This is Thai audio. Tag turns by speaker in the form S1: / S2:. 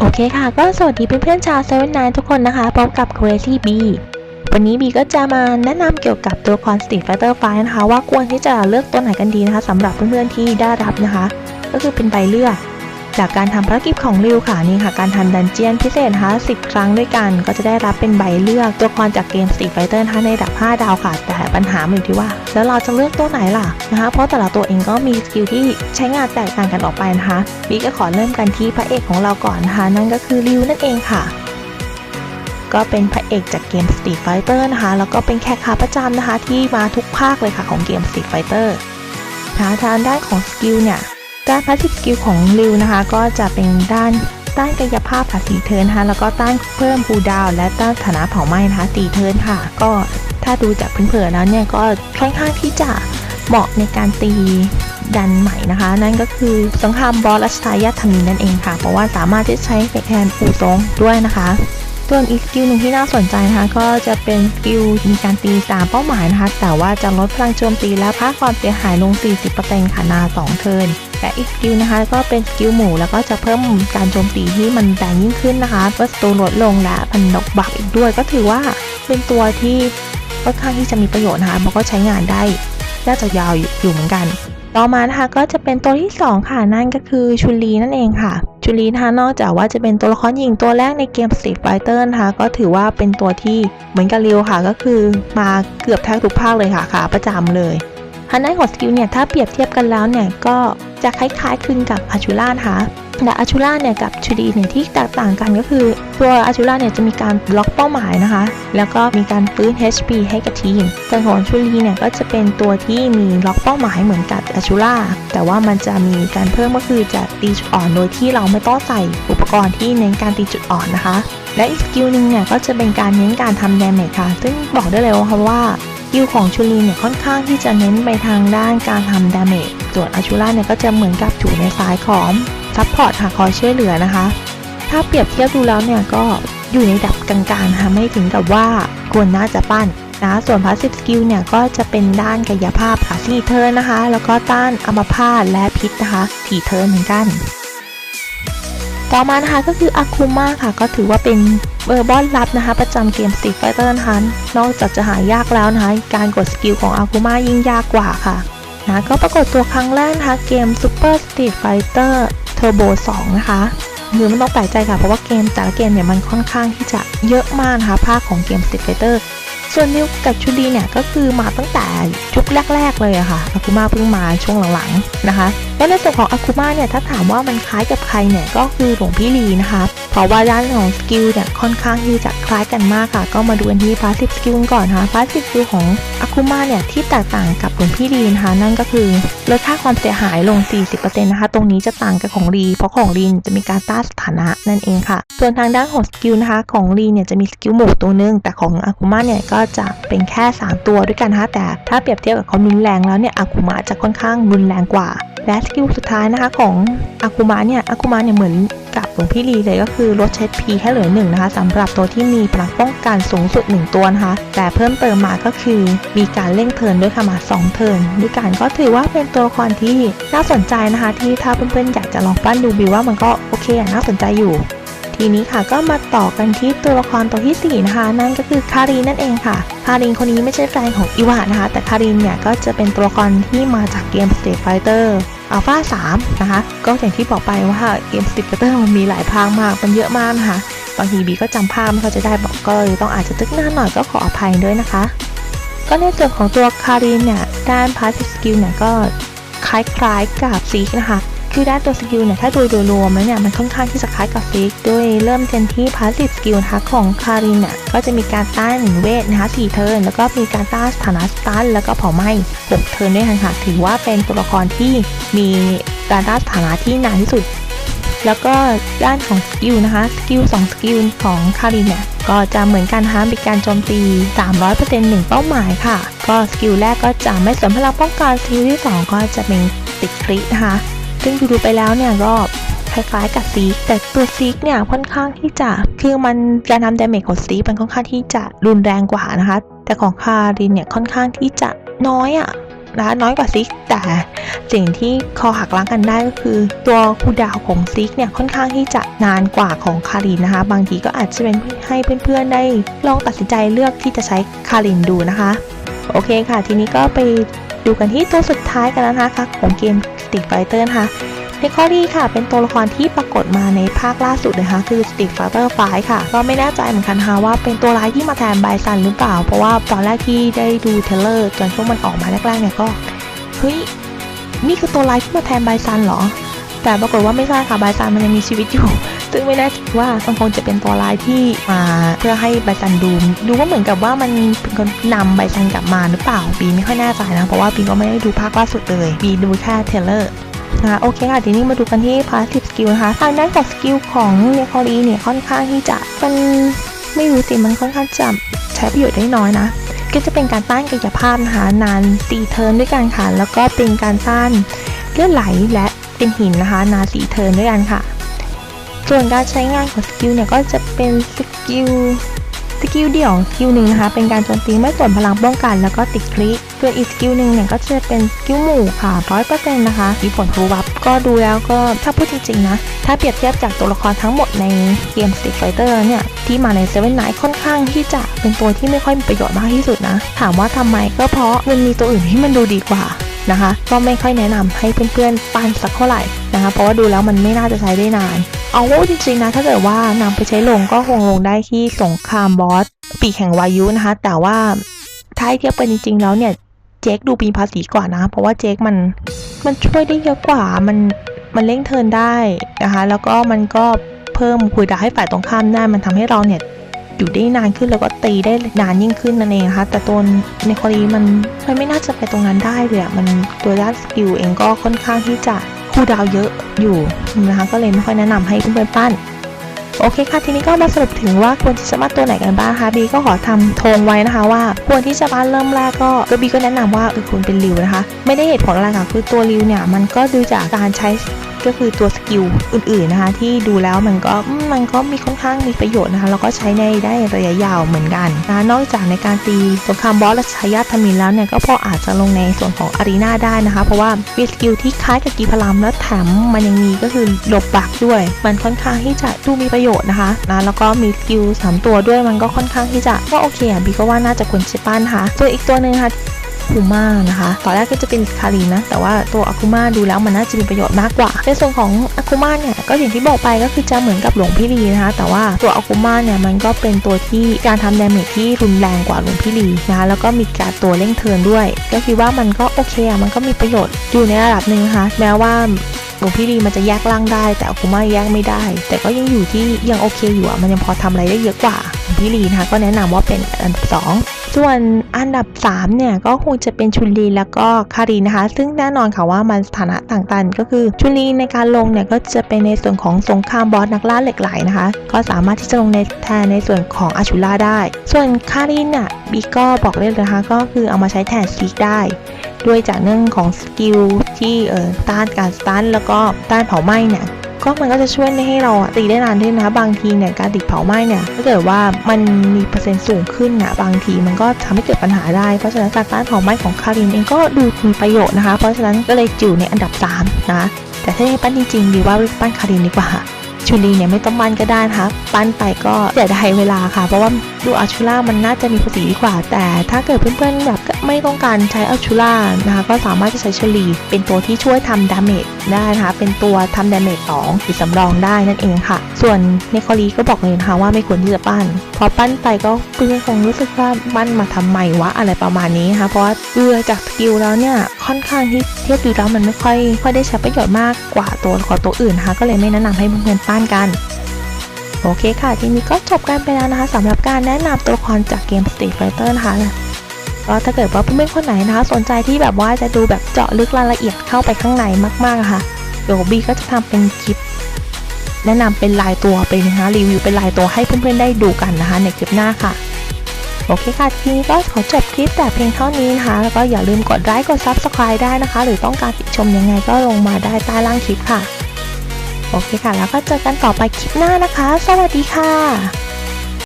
S1: โอเคค่ะก็สวัสดีเพื่อนๆชาวเซเว่นนทุกคนนะคะพบกับ Crazy B วันนี้บีก็จะมาแนะนำเกี่ยวกับตัวละคร Street Fighter 5นะคะ ว่าควรที่จะเลือกตัวไหนกันดีนะคะสำหรับเพื่อนๆที่ได้รับนะคะ ก็คือเป็นใบเลือก จากการทำภารกิจของริวค่ะนี่ค่ะ การทำดันเจียนพิเศษนะคะ10 ครั้งด้วยกัน ก็จะได้รับเป็นใบเลือกตัวละครจากเกม Street Fighter นะคะในระดับ 5 ดาวค่ะ แต่ปัญหาอยู่ที่ว่า แล้วเราจะเลือกตัวไหนล่ะนะคะเพราะแต่ละตัวเองก็มีสกิลที่ใช้งานแตกต่างกันออกไปนะคะบีก็ขอเริ่มกันที่พระเอกของเราก่อนนะคะนั่นก็คือริวนั่นเองค่ะก็เป็นพระเอกจากเกม Street Fighter นะคะ แล้วก็เป็นแขกขาประจำนะคะ ที่มาทุกภาคเลยค่ะของเกม Street Fighter ทางด้านของสกิลเนี่ย ด้านพาสซีฟสกิลของริวนะคะ ก็จะเป็นด้านต้านกายภาพค่ะสีเทิร์นนะคะแล้วก็ต้านเพิ่มคูดาว และต้านฐานะเผาไหม้นะคะตีเทิร์นค่ะ ก็ถ้าดูจากเพื่อนๆแล้วเนี่ยก็ค่อนข้างที่จะเหมาะในการตีดันใหม่นะคะ นั่นก็คือสงครามบอสและสไตล์ยาธมินนั่นเองค่ะ เพราะว่าสามารถที่จะใช้แทนอูซงด้วยนะคะส่วนอีกสกิลหนึ่งที่น่าสนใจนะคะ ก็จะเป็นสกิลมีการตีตามเป้าหมายนะคะ แต่ว่าจะลดพลังโจมตีและพักความเสียหายลง 40%ค่ะนา 2 เทิร์น และอีกสกิลนะคะก็เป็นสกิลหมู่แล้วก็จะเพิ่มการโจมตีที่มันแรงยิ่งขึ้นนะคะเมื่อศัตรูลดลงและพันนกบักอีกด้วย ก็ถือว่าเป็นตัวที่ค่อนข้างที่จะมีประโยชน์นะคะเพราะก็ใช้งานได้น่าจะยาวอยู่เหมือนกัน ต่อมานะคะก็จะเป็นตัวที่ 2 ค่ะนั่นก็คือชุลีนั่นเองค่ะชุลีนะคะนอกจากว่าจะเป็นตัวละครหญิงตัวแรกในเกม Street Fighter นะคะก็ถือว่าเป็นตัวที่เหมือนกับริวค่ะ ก็คือมาเกือบแทบทุกภาคเลยค่ะขาประจำเลย ทางด้านของสกิลเนี่ยถ้าเปรียบเทียบกันแล้วเนี่ยก็จะคล้ายๆคลึงกับอาชูล่านะคะแต่อาชูล่าเนี่ยกับชูดีเนี่ยที่แตกต่างกันก็คือ ตัวอาชูล่าเนี่ยจะมีการบล็อกเป้าหมายนะคะ แล้วก็มีการฟื้น HP ให้กับทีมแต่ของชูรีเนี่ยก็จะเป็นตัวที่มีล็อกเป้าหมายเหมือนกับอาชูล่าแต่ว่ามันจะมีการเพิ่มก็คือจะตีจุดอ่อนโดยที่เราไม่ต้องใส่อุปกรณ์ที่เน้นการตีจุดอ่อนนะคะ และอีกสกิลหนึ่งเนี่ยก็จะเป็นการเน้นการทำดาเมจค่ะ ซึ่งบอกได้เลยว่า ว่าสกิลของชูรีเนี่ยค่อนข้างที่จะเน้นไปทางด้านการทำดาเมจ ส่วนอาชูล่าเนี่ยก็จะเหมือนกับอยู่ในสายของซัพพอร์ตหาคอยช่วยเหลือนะคะ ถ้าเปรียบเทียบดูแล้วเนี่ยก็อยู่ในดับกลางๆนะคะไม่ถึงกับว่าควรน่าจะปั้นนะส่วนพาสซีฟสกิลเนี่ยก็จะเป็นด้านกายภาพค่ะสี่เทิร์นนะคะ แล้วก็ต้านอัมพาตและพิษนะคะสี่เทิร์นเหมือนกัน ต่อมานะคะก็คืออาคูมาค่ะ ก็ถือว่าเป็น เบอร์บอลลับนะคะ ประจำเกม Street Fighter นะคะนอกจากจะหายากแล้วนะคะ การกดสกิลของอาคูมายิ่งยากกว่าค่ะนะก็ปรากฏตัวครั้งแรกนะคะ เกม Super Street Fighter Turbo 2 นะคะคือไม่ต้องแปลกใจค่ะ เพราะว่าเกมแต่ละเกมเนี่ยมันค่อนข้างที่จะเยอะมากนะคะภาคของเกม Street Fighter ส่วนนิวกับชูดีเนี่ยก็คือมาตั้งแต่ยุคแรก ๆ เลยอะค่ะอากุมาเพิ่งมาช่วงหลังๆนะคะ และในส่วนของอากุมาเนี่ยถ้าถามว่ามันคล้ายกับใครเนี่ยก็คือหลวงพี่ลีนะคะ เพราะว่าด้านของสกิลเนี่ยค่อนข้างที่จะคล้ายกันมากค่ะ ก็มาดูกันที่พาสซีฟสกิลก่อนนะคะพาสซีฟสกิลของอากุมาเนี่ยที่แตกต่างกับหลวงพี่ลีนะคะนั่นก็คือลดค่าความเสียหายลง 40%นะคะตรงนี้จะต่างกับของรีเพราะของรีจะมีการต้านสถานะนั่นเองค่ะ ส่วนทางด้านของสกิลนะคะของรีเนี่ยจะมีสกิลหมู่ตัวหนึงแต่ของอากุมาเนี่ยก็จะเป็นแค่ 3 ตัวด้วยกันนะคะแต่ถ้าเปรียบเทียบกับความรุนแรงแล้วเนี่ยอากุมะจะค่อนข้างรุนแรงกว่า และสกิลสุดท้ายนะคะของอากุมะเนี่ยอากุมะเนี่ยเหมือนกับหลวงพี่ลีเลยก็คือลดเช็ดพีให้เหลือหนึ่งนะคะสำหรับตัวที่มีพลังป้องกันสูงสุด 1 ตัวนะคะ แต่เพิ่มเติมมาก็คือมีการเร่งเทินด้วยค่ะมา2เทินด้วยกันก็ถือว่าเป็นตัวละครที่น่าสนใจนะคะ ที่ถ้าเพื่อนๆอยากจะลองปั้นดูบิวว่ามันก็โอเคอะน่าสนใจอยู่ทีนี้ค่ะก็มาต่อกันที่ตัวละครตัวที่ 4 นะคะ นั่นก็คือคารีนนั่นเองค่ะ คารินคนนี้ไม่ใช่แฟนของอิวะนะคะ แต่คารินเนี่ยก็จะเป็นตัวละครที่มาจากเกม Street Fighter Alpha 3นะคะ ก็อย่างที่บอกไปว่าเกมสติปเตอร์มันมีหลายภาคมาก มันเยอะมากนะคะ บางทีบีก็จำภาพไม่ค่อยจะได้บอกก็เลยต้องอาจจะตึกหน้าหน่อยก็ขออภัยด้วยนะคะ ก็ในส่วนของตัวคารินเนี่ย ด้านพาสสกิลเนี่ยก็คล้ายๆกับซีกนะคะ คือด้านตัวสกิลเนี่ยถ้าดูโดยรวมแล้วเนี่ยมันค่อนข้างที่จะคล้ายกับฟิกโดยเริ่มกันที่พาสซีฟสกิลนะคะของคารินเนี่ยก็จะมีการต้านเวทนะคะ4เทิร์นแล้วก็มีการต้านสถานะสตันแล้วก็เผาไหม้6เทิร์นด้วยกันค่ะถือว่าเป็นตัวละครที่มีการต้านสถานะที่นานที่สุดแล้วก็ด้านของสกิลนะคะ สกิล2สกิลของคารินเนี่ยก็จะเหมือนกันนะมีการโจมตี 300%หนึ่งเป้าหมายค่ะ ก็สกิลแรกก็จะไม่สริมพลังป้องกันสกิลที่ 2 ก็จะเป็นติดครินะคะ ซึ่งดูๆไปแล้วเนี่ยก็คล้ายๆกับซีกแต่ตัวซีกเนี่ยค่อนข้างที่จะคือมันการทำดาเมจของซีกมันค่อนข้างที่จะรุนแรงกว่านะคะ แต่ของคารินเนี่ยค่อนข้างที่จะน้อยอะ่ะนะน้อยกว่าซิกแต่สิ่งที่คอหักล้างกันได้ก็คือ ตัวคูดาวของซิกเนี่ยค่อนข้างที่จะนานกว่าของคารินนะคะ บางทีก็อาจจะเป็นให้เพื่อนๆได้ลองตัดสินใจเลือกที่จะใช้คารินดูนะคะ โอเคค่ะ ทีนี้ก็ไปดูกันที่ตัวสุดท้ายกันแล้วนะคะของเกม Street Fighter นะคะเนคอรี่ค่ะ เป็นตัวละครที่ปรากฏมาในภาคล่าสุดนะคะ คือ Street Fighter 5ค่ะ ก็ไม่แน่ใจเหมือนกันค่ะว่าเป็นตัวร้ายที่มาแทนไบซันหรือเปล่า เพราะว่าตอนแรกที่ได้ดูเทเลอร์จนช่วงมันออกมาแรกๆเนี่ยก็ เฮ้ย นี่คือตัวร้ายที่มาแทนไบซันเหรอ แต่ปรากฏว่าไม่ใช่ค่ะไบซันมันยังมีชีวิตอยู่ ซึ่งไม่แน่ว่ามันคงจะเป็นตัวร้ายที่มาเพื่อให้ไบซันดูดูว่าเหมือนกับว่ามันเป็นคนนำไบซันกลับมาหรือเปล่าบีไม่ค่อยแน่ใจนะเพราะว่าบีก็ไม่ได้ดูภาคล่าสุดเลยบีดูแค่เทเลอร์นะคะโอเคค่ะทีนี้มาดูกันที่ passive skill นะคะทางด้านของสกิลของเนคอรีเนี่ยค่อนข้างที่จะเป็นไม่รู้สิมันค่อนข้างจะใช้ประโยชน์ได้น้อยนะก็จะเป็นการต้านกายภาพนะคะนานตีเทิร์นด้วยกันค่ะแล้วก็เป็นการต้านเลือดไหลและเป็นหินนะคะ นานสีเทิร์นด้วยกันค่ะ ส่วนการใช้งานของสกิลเนี่ยก็จะเป็นสกิลสกิลเดี่ยวสกิลหนึ่งนะคะเป็นการโจมตีไม่ส่วนพลังป้องกัน แล้วก็ติดคลิส่วนอีกสกิลหนึ่งเนี่ยก็จะเป็นสกิลหมู่ค่ะร้อยเปอร์เซ็นต์นะคะมีผลรูวับก็ดูแล้วก็ถ้าพูดจริงๆนะถ้าเปรียบเทียบจากตัวละครทั้งหมดในเกม Street Fighter เนี่ยที่มาใน7 n 9ค่อนข้างที่จะเป็นตัวที่ไม่ค่อยมีประโยชน์มากที่สุดนะ ถามว่าทำไมก็เพราะมันมีตัวอื่นที่มันดูดีกว่านะคะ ก็ไม่ค่อยแนะนำให้เพื่อนๆปั้นสักเท่าไหร่นะคะ เพราะว่าดูแล้วมันไม่น่าจะใช้ได้นาน เอาว่าจริงๆนะถ้าเกิดว่านำไปใช้ลงก็คงลงได้ที่สงครามบอส ปีแห่งวายุนะคะ แต่ว่าถ้าให้เทียบกันจริงๆแล้วเนี่ยเจคดูมีภาษีกว่านะ เพราะว่าเจคมันมันช่วยได้เยอะกว่ามันมันเร่งเทินได้นะคะ แล้วก็มันก็เพิ่มคุยดาให้ฝ่ายตรงข้ามได้มันทำให้เราเนี่ยอยู่ได้นานขึ้นแล้วก็ตีได้นานยิ่งขึ้นนั่นเองนะคะ แต่ตัวในคอรีมันมันไม่น่าจะไปตรงนั้นได้เลยอะมันตัวด้านสกิลเองก็ค่อนข้างที่จะ คูดาวเยอะอยู่นะคะ ก็เลยไม่ค่อยแนะนำให้เพื่อนปั้น โอเคค่ะ ทีนี้ก็มาสรุปถึงว่าควรที่จะมาตัวไหนกันบ้างคะบีก็ขอทำธงไว้นะคะว่า ควรที่จะมาเริ่มแรกก็ก็บีก็แนะนำว่าเออควรเป็นริวนะคะ ไม่ได้เหตุผลอะไรค่ะคือตัวริวเนี่ยมันก็ดูจากการใช้ ก็คือตัวสกิลอื่นๆนะคะ ที่ดูแล้วมันก็มันก็มีค่อนข้างมีประโยชน์นะคะแล้วก็ใช้ในได้ระยะยาวเหมือนกันนะนอกจากในการตีสงครามบอสและช้ยาทมินแล้วเนี่ยก็พออาจจะลงในส่วนของอารีนาได้นะคะ เพราะว่ามีสกิลที่คล้ายกับกีพลามแล้วแถมมันยังมีก็คือหลบบักด้วย มันค่อนข้างที่จะดูมีประโยชน์นะคะนะแล้วก็มีสกิลสามตัวด้วยมันก็ค่อนข้างที่จะก็โอเคอะบีก็ว่าน่าจะควรใช้ปั้นนะคะส่วนอีกตัวหนึ่งค่ะ คูม่านะคะตอนแรกก็จะเป็นคารีนะ แต่ว่าตัวอาคุมาดูแล้วมันน่าจะมีประโยชน์มากกว่า ในส่วนของอาคุมาเนี่ยก็อย่างที่บอกไปก็คือจะเหมือนกับหลวงพี่ลีนะคะ แต่ว่าตัวอาคุมาเนี่ยมันก็เป็นตัวที่การทำดาเมจที่รุนแรงกว่าหลวงพี่ลีนะคะแล้วก็มีการตัวเร่งเทินด้วย ก็คิดว่ามันก็โอเคอะมันก็มีประโยชน์อยู่ในระดับหนึ่งนะคะแม้ว่าหลวงพี่ลีมันจะแยกร่างได้ แต่อาคุมาแยกไม่ได้ แต่ก็ยังอยู่ที่ยังโอเคอยู่อะมันยังพอทำอะไรได้เยอะกว่าหลวงพี่ลีนะคะก็แนะนำว่าเป็นอันดับสอง ส่วนอันดับ3เนี่ยก็คงจะเป็นชุนลีแล้วก็คารีนะคะ ซึ่งแน่นอนค่ะว่ามันสถานะต่างกันก็คือชุนลีในการลงเนี่ยก็จะเป็นในส่วนของสงครามบอสนักล่าเหล็กไหลนะคะ ก็สามารถที่จะลงในแทนในส่วนของอาชูล่าได้ ส่วนคารีนน่ะบีก็บอกเลยนะคะก็คือเอามาใช้แทนซีกได้ด้วยจากเรื่องของสกิลที่เอ่อต้านการสตันแล้วก็ต้านเผาไหม้เนี่ย ก็มันก็จะช่วยให้เราตีได้นานขึ้นนะบางทีเนี่ยการติดเผาไหม้เนี่ยถ้าเกิดว่ามันมีเปอร์เซ็นต์สูงขึ้นนะบางทีมันก็ทำให้เกิดปัญหาได้เพราะฉะนั้นการต้านเผาไหม้ของคารินเองก็ดูมีประโยชน์นะคะ เพราะฉะนั้นก็เลยอยู่ในอันดับ 3 นะแต่ถ้าให้ปั้นจริงๆดีว่าปั้นคารินดีกว่าชูรีเนี่ยไม่ต้องปั้นก็ได้นะคะปั้นไปก็เสียดายเวลาค่ะ เพราะว่า ดูอาชูล่ามันน่าจะมีประสิทธิดีกว่า แต่ถ้าเกิดเพื่อนๆแบบไม่ต้องการใช้อาชูล่านะคะก็สามารถจะใช้เชอรีเป็นตัวที่ช่วยทำดาเมจได้นะคะเป็นตัวทำดาเมจสองหรือสำรองได้นั่นเองค่ะ ส่วนเนคอรีก็บอกเลยนะคะว่าไม่ควรที่จะปั้น พอปั้นไปก็เพื่อนคงรู้สึกว่าปั้นมาทำไมวะอะไรประมาณนี้นะคะเพราะว่าเรือจากสกิลแล้วเนี่ยค่อนข้างที่เทียบดูแล้วมันไม่ค่อยค่อยได้ใช้ประโยชน์มากกว่าตัวละครตัวอื่นนะคะก็เลยไม่แนะนำให้เพื่อนๆปั้นกัน โอเคค่ะ ทีนี้ก็จบกันไปแล้วนะคะสำหรับการแนะนำตัวละครจากเกม Street Fighter นะคะก็ถ้าเกิดว่าเพื่อนๆคนไหนนะคะ สนใจที่แบบว่าจะดูแบบเจาะลึกรายละเอียดเข้าไปข้างในมากๆะค่ะเดี๋ยวบีก็จะทำเป็นคลิป แนะนำเป็นลายตัวไปนะคะรีวิวเป็นลายตัวให้เพื่อนๆได้ดูกันนะคะ ในคลิปหน้าค่ะโอเคค่ะ ทีนี้ก็ขอจบคลิปแต่เพียงเท่านี้นะคะ แล้วก็อย่าลืมกดไลค์กด Subscribe ได้นะคะ หรือต้องการติชมยังไงก็ลงมาได้ใต้ล่างคลิปค่ะ โอเคค่ะ แล้วก็เจอกันต่อไปคลิปหน้านะคะ สวัสดีค่ะ